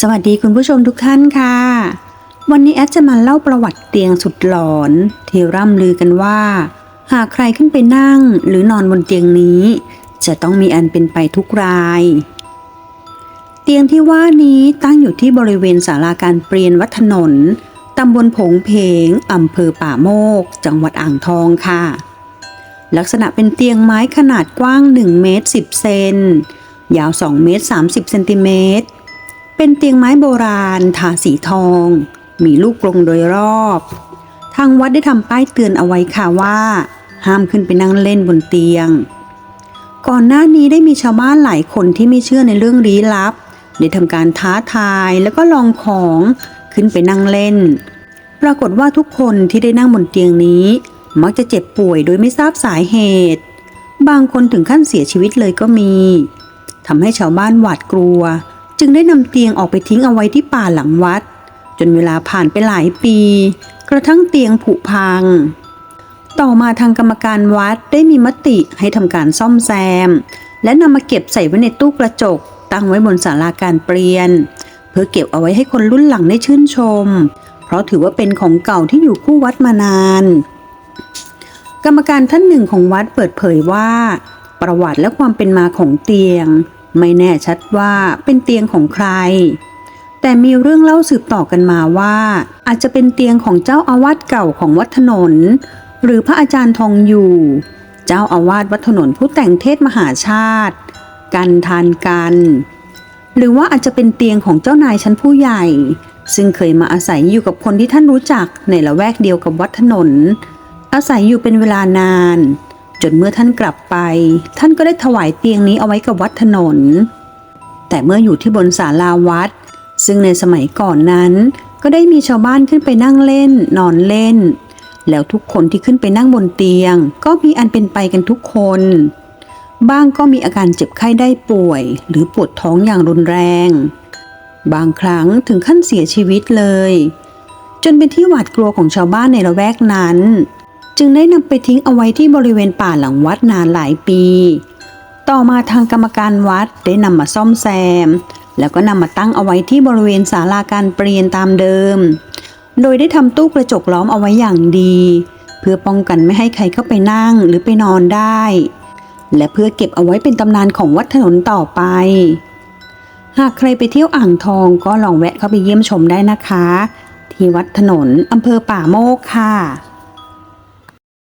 สวัสดีคุณผู้ชมทุกท่านค่ะ วันนี้แอดจะมาเล่าประวัติเตียงสุดหลอนที่ร่ำลือกันว่า หากใครขึ้นไปนั่งหรือนอนบนเตียงนี้ จะต้องมีอันเป็นไปทุกราย เตียงที่ว่านี้ตั้งอยู่ที่บริเวณศาลาการเปลี่ยนวัดถนนตำบลผงเพงอำเภอป่าโมก จังหวัดอ่างทองค่ะ ลักษณะเป็นเตียงไม้ขนาดกว้าง1เมตร10เซนยาว2เมตร30เซนติเมตร เป็นเตียงไม้โบราณทาสีทอง มีลูกกรงโดยรอบ ทางวัดได้ทำป้ายเตือนเอาไว้ค่ะว่า ห้ามขึ้นไปนั่งเล่นบนเตียง ก่อนหน้านี้ได้มีชาวบ้านหลายคนที่ไม่เชื่อในเรื่องลี้ลับ ได้ทำการท้าทายแล้วก็ลองของขึ้นไปนั่งเล่น ปรากฏว่าทุกคนที่ได้นั่งบนเตียงนี้ มักจะเจ็บป่วยโดยไม่ทราบสาเหตุ บางคนถึงขั้นเสียชีวิตเลยก็มีทำให้ชาวบ้านหวาดกลัว จึงได้นำเตียงออกไปทิ้งเอาไว้ที่ป่าหลังวัด จนเวลาผ่านไปหลายปี กระทั่งเตียงผุพัง ต่อมาทางกรรมการวัดได้มีมติให้ทำการซ่อมแซม และนำมาเก็บใส่ไว้ในตู้กระจก ตั้งไว้บนศาลาการเปลี่ยน เพื่อเก็บเอาไว้ให้คนรุ่นหลังได้ชื่นชม เพราะถือว่าเป็นของเก่าที่อยู่คู่วัดมานาน กรรมการท่านหนึ่งของวัดเปิดเผยว่า ประวัติและความเป็นมาของเตียง ไม่แน่ชัดว่าเป็นเตียงของใคร แต่มีเรื่องเล่าสืบต่อกันมาว่า อาจจะเป็นเตียงของเจ้าอาวาสเก่าของวัดถนน หรือพระอาจารย์ทองอยู่ เจ้าอาวาสวัดถนนผู้แต่งเทศมหาชาติ กันทานกัน หรือว่าอาจจะเป็นเตียงของเจ้านายชั้นผู้ใหญ่ ซึ่งเคยมาอาศัยอยู่กับคนที่ท่านรู้จักในละแวกเดียวกับวัดถนน อาศัยอยู่เป็นเวลานาน จนเมื่อท่านกลับไป ท่านก็ได้ถวายเตียงนี้เอาไว้กับวัดถนน แต่เมื่ออยู่ที่บนศาลาวัด ซึ่งในสมัยก่อนนั้น ก็ได้มีชาวบ้านขึ้นไปนั่งเล่น นอนเล่น แล้วทุกคนที่ขึ้นไปนั่งบนเตียง ก็มีอันเป็นไปกันทุกคน บ้างก็มีอาการเจ็บไข้ได้ป่วย หรือปวดท้องอย่างรุนแรง บางครั้งถึงขั้นเสียชีวิตเลย จนเป็นที่หวาดกลัวของชาวบ้านในละแวกนั้น จึงได้นำไปทิ้งเอาไว้ที่บริเวณป่าหลังวัดนานหลายปี ต่อมาทางกรรมการวัดได้นำมาซ่อมแซม แล้วก็นำมาตั้งเอาไว้ที่บริเวณศาลาการเปลี่ยนตามเดิม โดยได้ทำตู้กระจกล้อมเอาไว้อย่างดี เพื่อป้องกันไม่ให้ใครเข้าไปนั่งหรือไปนอนได้ และเพื่อเก็บเอาไว้เป็นตำนานของวัดถนนต่อไป หากใครไปเที่ยวอ่างทองก็ลองแวะเข้าไปเยี่ยมชมได้นะคะ ที่วัดถนนอำเภอป่าโมกค่ะ